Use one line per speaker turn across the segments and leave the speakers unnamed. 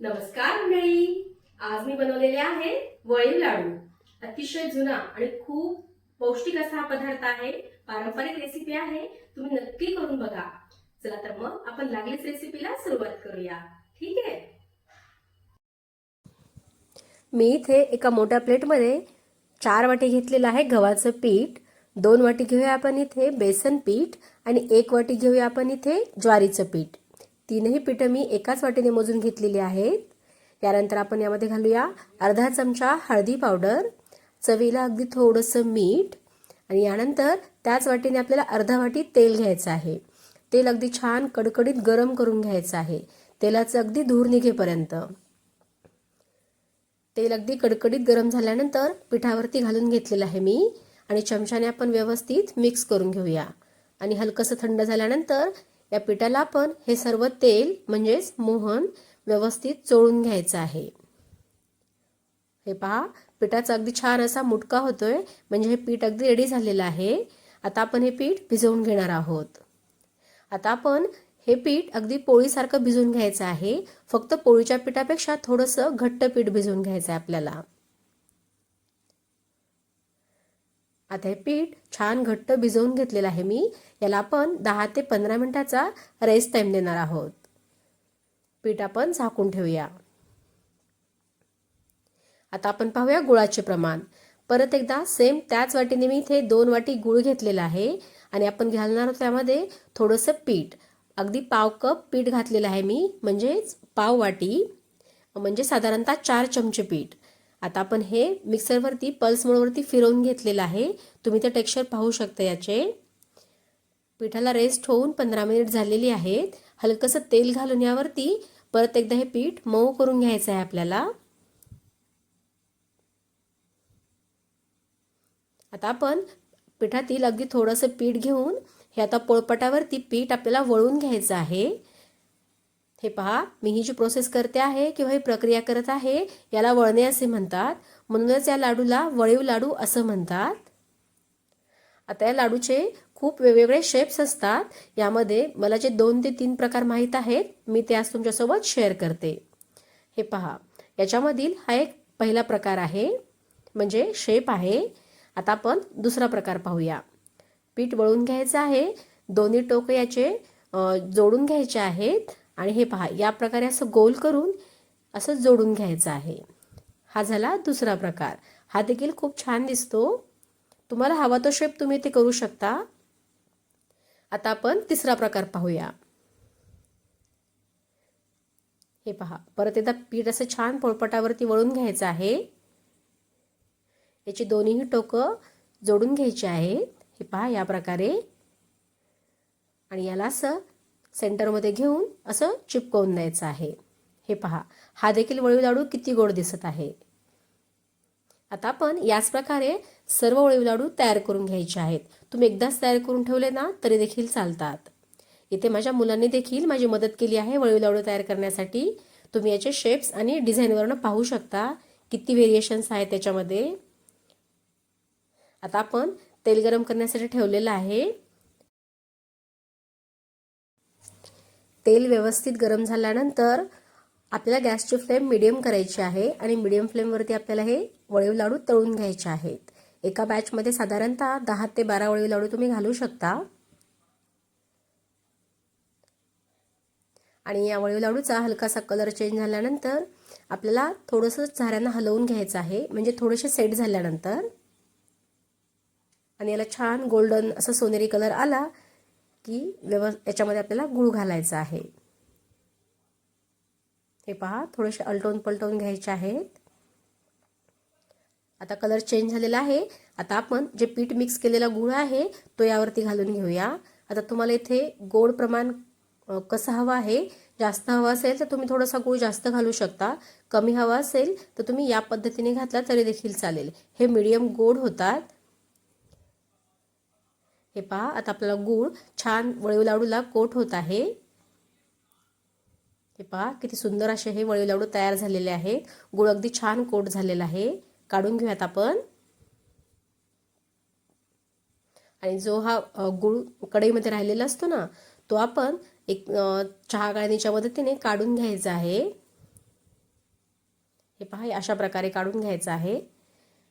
नमस्कार मंडळी. आज मी बनवलेले आहे वळीव लाडू. अतिशय जुना आणि खूप पौष्टिक असा हा पदार्थ आहे. पारंपरिक रेसिपी आहे. तुम्ही नक्की करून बघा. चला तर मग आपण लागलीच रेसिपीला सुरुवात करूया. ठीक आहे? मी इथे एका मोठ्या प्लेटमध्ये चार वाटी घेतलेलं आहे गव्हाचं पीठ. दोन वाटी घेऊया आपण इथे बेसन पीठ आणि एक वाटी घेऊया आपण इथे ज्वारीचं पीठ. तीनही पिठं मी एकाच वाटीने मोजून घेतलेली आहेत. यानंतर आपण यामध्ये घालूया अर्धा चमचा हळदी पावडर चवीला अगदी थोडंसं मीठ आणि यानंतर त्याच वाटीने आपल्याला अर्धा वाटी तेल घ्यायचं आहे. तेल अगदी छान कडकडीत गरम करून घ्यायचं आहे. तेलाचं अगदी धूर निघेपर्यंत. तेल अगदी कडकडीत गरम झाल्यानंतर पिठावरती घालून घेतलेलं आहे मी आणि चमच्याने आपण व्यवस्थित मिक्स करून घेऊया. आणि हलकंसं थंड झाल्यानंतर या पिठाला आपण हे सर्व तेल म्हणजेच मोहन व्यवस्थित चोळून घ्यायचं आहे. हे पहा पिठाचा अगदी छान असा मुटका होतोय. म्हणजे हे पीठ अगदी रेडी झालेलं आहे. आता आपण हे पीठ भिजवून घेणार आहोत. आता आपण हे पीठ अगदी पोळीसारखं भिजवून घ्यायचं आहे. फक्त पोळीच्या पिठापेक्षा थोडंसं घट्ट पीठ भिजवून घ्यायचं आहे आपल्याला. आता हे पीठ छान घट्ट भिजवून घेतलेलं आहे मी. याला आपण दहा ते पंधरा मिनिटाचा रेस्ट टाईम देणार आहोत. पीठ आपण झाकून ठेवूया. आता आपण पाहूया गुळाचे प्रमाण. परत एकदा सेम त्याच वाटीने मी इथे दोन वाटी गुळ घेतलेला आहे आणि आपण घालणार आहोत त्यामध्ये थोडंसं पीठ. अगदी पाव कप पीठ घातलेलं आहे मी म्हणजेच पाव वाटी म्हणजे साधारणतः चार चमचे पीठ. आता आपण हे मिक्सरवरती पल्स मोडवरती फिरवून घेतलेलं आहे. तुम्ही ते टेक्स्चर पाहू शकता याचे. पिठाला रेस्ट होऊन पंधरा मिनिट झालेली आहेत. हलकंसं तेल घालून यावरती परत एकदा हे पीठ मऊ करून घ्यायचं आहे आपल्याला. आता आपण पिठातील अगदी थोडंसं पीठ घेऊन हे आता पोळपटावरती पीठ आपल्याला वळून घ्यायचं आहे. हे पहा मी ही जी प्रोसेस करते आहे किंवा ही प्रक्रिया करत आहे याला वळणे असे म्हणतात. म्हणूनच या लाडूला वळीव लाडू असं म्हणतात. आता या लाडूचे खूप वेगवेगळे शेप्स असतात. यामध्ये मला जे दोन ते तीन प्रकार माहीत आहेत मी ते आज तुमच्यासोबत शेअर करते. हे पहा याच्यामधील हा एक पहिला प्रकार आहे म्हणजे शेप आहे. आता आपण दुसरा प्रकार पाहूया. पीठ वळून घ्यायचं आहे. दोन्ही टोक याचे जोडून घ्यायचे आहेत. आणि हे पहा या प्रकारे असं गोल करून असं जोडून घ्यायचं आहे. हा झाला दुसरा प्रकार. हा देखील खूप छान दिसतो. तुम्हाला हवा तो शेप तुम्ही ते करू शकता. आता आपण तिसरा प्रकार पाहूया. हे पहा परत एकदा पीठ असं छान पोळपटावरती वळून घ्यायचं आहे. याची दोन्हीही टोकं जोडून घ्यायची आहेत. हे पहा या प्रकारे. आणि याला असं सेंटरमध्ये घेऊन असं चिपकवून द्यायचं आहे. हे पहा हा देखील वळीव लाडू किती गोड दिसत आहे. आता आपण याच प्रकारे सर्व वळीव लाडू तयार करून घ्यायचे आहेत. तुम्ही एकदाच तयार करून ठेवले ना तरी देखील चालतात. इथे माझ्या मुलांनी देखील माझी मदत केली आहे वळीव लाडू तयार करण्यासाठी. तुम्ही याचे शेप्स आणि डिझाईनवरनं पाहू शकता किती व्हेरिएशन्स आहेत त्याच्यामध्ये. आता आपण तेल गरम करण्यासाठी ठेवलेलं आहे. तेल व्यवस्थित गरम झाल्यानंतर आपल्याला गॅसची फ्लेम मिडियम करायची आहे आणि मिडियम फ्लेमवरती आपल्याला हे वळीव लाडू तळून घ्यायचे आहेत. एका बॅचमध्ये साधारणतः दहा ते बारा वळीव लाडू तुम्ही घालू शकता. आणि या वळीव लाडूचा हलकासा कलर चेंज झाल्यानंतर आपल्याला थोडंसं झाऱ्यांना हलवून घ्यायचं आहे. म्हणजे थोडेसे सेट झाल्यानंतर. आणि याला छान गोल्डन असा सोनेरी कलर आला की व्यव याच्यामध्ये आपल्याला गूळ घालायचा आहे. हे पहा थोडेसे अलटवून पलटवून घ्यायचे आहेत. आता कलर चेंज झालेला आहे. आता आपण जे पीठ मिक्स केलेला गुळ आहे तो यावरती घालून घेऊया. आता तुम्हाला इथे गोड प्रमाण कसं हवं आहे? जास्त हवं असेल तर तुम्ही थोडासा गूळ जास्त घालू शकता. कमी हवा असेल तर तुम्ही या पद्धतीने घातला तरी देखील चालेल. हे मीडियम गोड होतात. हे पहा आता आपला गूळ छान वळीव लाडूला कोट होत आहे. हे पहा किती सुंदर असे हे वळीव लाडू तयार झालेले आहेत. गुळ अगदी छान कोट झालेला आहे. काढून घेऊयात आपण. आणि जो हा गुळ कढईमध्ये राहिलेला असतो ना तो आपण एक चहा गाळणीच्या मदतीने काढून घ्यायचा आहे. हे पहा हे अशा प्रकारे काढून घ्यायचं आहे.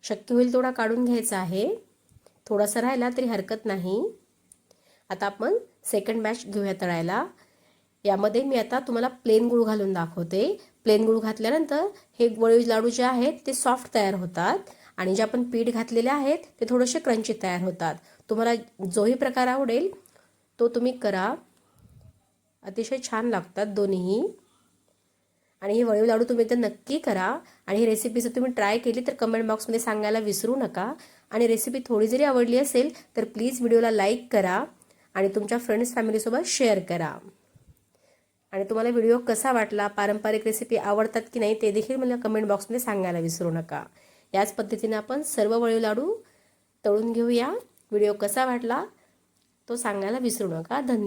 शक्य होईल तेवढा काढून घ्यायचा आहे. थोडासा राहिला तरी हरकत नाही. आता आपण सेकंड मॅच घेऊया तळायला. यामध्ये मी आता तुम्हाला प्लेन गुळ घालून दाखवते. प्लेन गुळ घातल्यानंतर हे वळी लाडू जे आहेत ते सॉफ्ट तयार होतात आणि जे आपण पीठ घातलेले आहेत ते थोडेसे क्रंची तयार होतात. तुम्हाला जोही प्रकार आवडेल तो तुम्ही करा. अतिशय छान लागतात दोन्हीही. आणि हे वळीव लाडू तुम्ही तर नक्की करा. आणि ही रेसिपी जर तुम्ही ट्राय केली तर कमेंट बॉक्समध्ये सांगायला विसरू नका. आणि रेसिपी थोडी जरी आवडली असेल तर प्लीज व्हिडिओला लाईक करा आणि तुमच्या फ्रेंड्स फॅमिलीसोबत शेअर करा. आणि तुम्हाला व्हिडिओ कसा वाटला पारंपरिक रेसिपी आवडतात की नाही ते देखील मला कमेंट बॉक्समध्ये सांगायला विसरू नका. याच पद्धतीने आपण सर्व वळीव लाडू तळून घेऊया. व्हिडिओ कसा वाटला तो सांगायला विसरू नका. धन्यवाद.